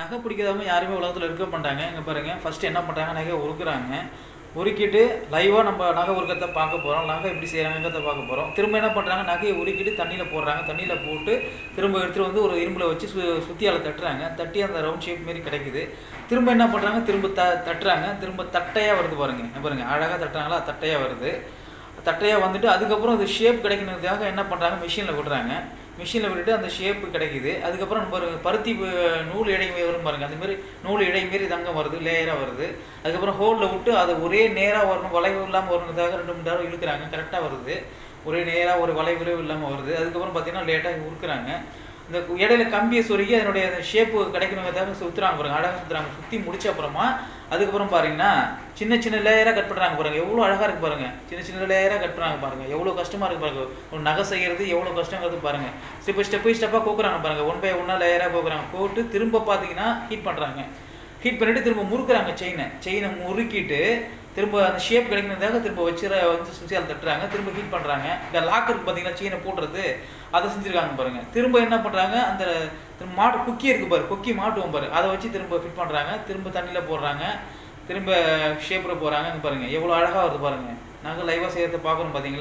நகை பிடிக்காதவங்க யாருமே உலகத்தில் இருக்க மாட்டாங்க. இங்கே பாருங்கள் ஃபஸ்ட்டு என்ன பண்ணுறாங்க நகையை உருக்குறாங்க. உருக்கிட்டு லைவாக நம்ம நகை உருக்கத்தை பார்க்க போகிறோம் நகை எப்படி செய்கிறாங்கிறத பார்க்க போகிறோம் திரும்ப என்ன பண்ணுறாங்க நகையை உருக்கிட்டு தண்ணியில் போடுறாங்க. தண்ணியில் போட்டு திரும்ப எடுத்துகிட்டு வந்து ஒரு இரும்பில் வச்சு சு சுற்றியால் தட்டுறாங்க. தட்டி அந்த ரவுண்ட் ஷேப் மாரி கிடைக்குது. திரும்ப என்ன பண்ணுறாங்க திரும்ப த தட்டுறாங்க. திரும்ப தட்டையாக வருது பாருங்கள் பாருங்கள் அழகாக தட்டுறாங்களா? தட்டையாக வருது. தட்டையாக வந்துட்டு அதுக்கப்புறம் அது ஷேப் கிடைக்கணுங்கிறதுக்காக என்ன பண்ணுறாங்க மிஷினில் விடுறாங்க. மிஷினில் விட்டுட்டு அந்த ஷேப்பு கிடைக்குது. அதுக்கப்புறம் நம்ம ஒரு பருத்தி நூல் இடை வரும் பாருங்க. அந்த நூல் இடை மாரி தங்கம் வருது லேயராக வருது. அதுக்கப்புறம் ஹோலில் விட்டு அது ஒரே நேராக வரணும் வளைவு இல்லாமல் வரணுங்கிறதுக்காக ரெண்டு மூணு தடவை இழுக்கிறாங்க. கரெக்டாக வருது. ஒரே நேராக ஒரு வளைவு இல்லாமல் வருது. அதுக்கப்புறம் பார்த்தீங்கன்னா லேட்டாக உருக்குறாங்க. இந்த இடையில கம்பியை சொருகி அதனுடைய ஷேப்பு கிடைக்கணுங்கிறதுக்காக சுற்றுறாங்க பாருங்க. அழகாக சுற்றுறாங்க சுற்றி முடிச்ச அப்புறமா அதுக்கப்புறம் பாருங்கன்னா சின்ன சின்ன லேயராக கட் பண்ணுறாங்க பாருங்க. எவ்வளோ அழகாக இருக்கு பாருங்க. சின்ன சின்ன லேயராக கட் பண்ணுறாங்க பாருங்க. எவ்வளோ கஷ்டமாக இருக்கு பாருங்க. ஒரு நகை செய்கிறது எவ்வளோ கஷ்டங்கிறது பாருங்க. ஸ்டெப் ஸ்டெப் பை ஸ்டெப்பாக கோக்குறாங்க பாருங்க. ஒன் பை ஒன்னாக லேயராக கோக்குறாங்க. போட்டு திரும்ப பார்த்தீங்கன்னா ஹீட் பண்ணுறாங்க ஹீட் பண்ணிட்டு திரும்ப முறுக்குறாங்க செயினை செயினை முறுக்கிட்டு திரும்ப அந்த ஷேப் கிடைக்கணுன்றதாக திரும்ப வச்சு வந்து சுசியால் தட்டுறாங்க. திரும்ப ஹீட் பண்ணுறாங்க இந்த லாக் பார்த்தீங்கன்னா செயினை போடுறது அதை செஞ்சுருக்காங்க பாருங்கள் திரும்ப என்ன பண்ணுறாங்க அந்த திரும்ப மாட்டு குக்கி இருக்குது பாரு குக்கி மாட்டுவோம் பாரு. அதை வச்சு திரும்ப ஃபிட் பண்ணுறாங்க திரும்ப தண்ணியில் போடுறாங்க. திரும்ப ஷேப்பில் போகிறாங்க பாருங்கள் பாருங்க. எவ்வளோ அழகாக வருது பாருங்கள் நாங்கள் லைவாக செய்கிறத பார்க்குறோம் பார்த்தீங்களா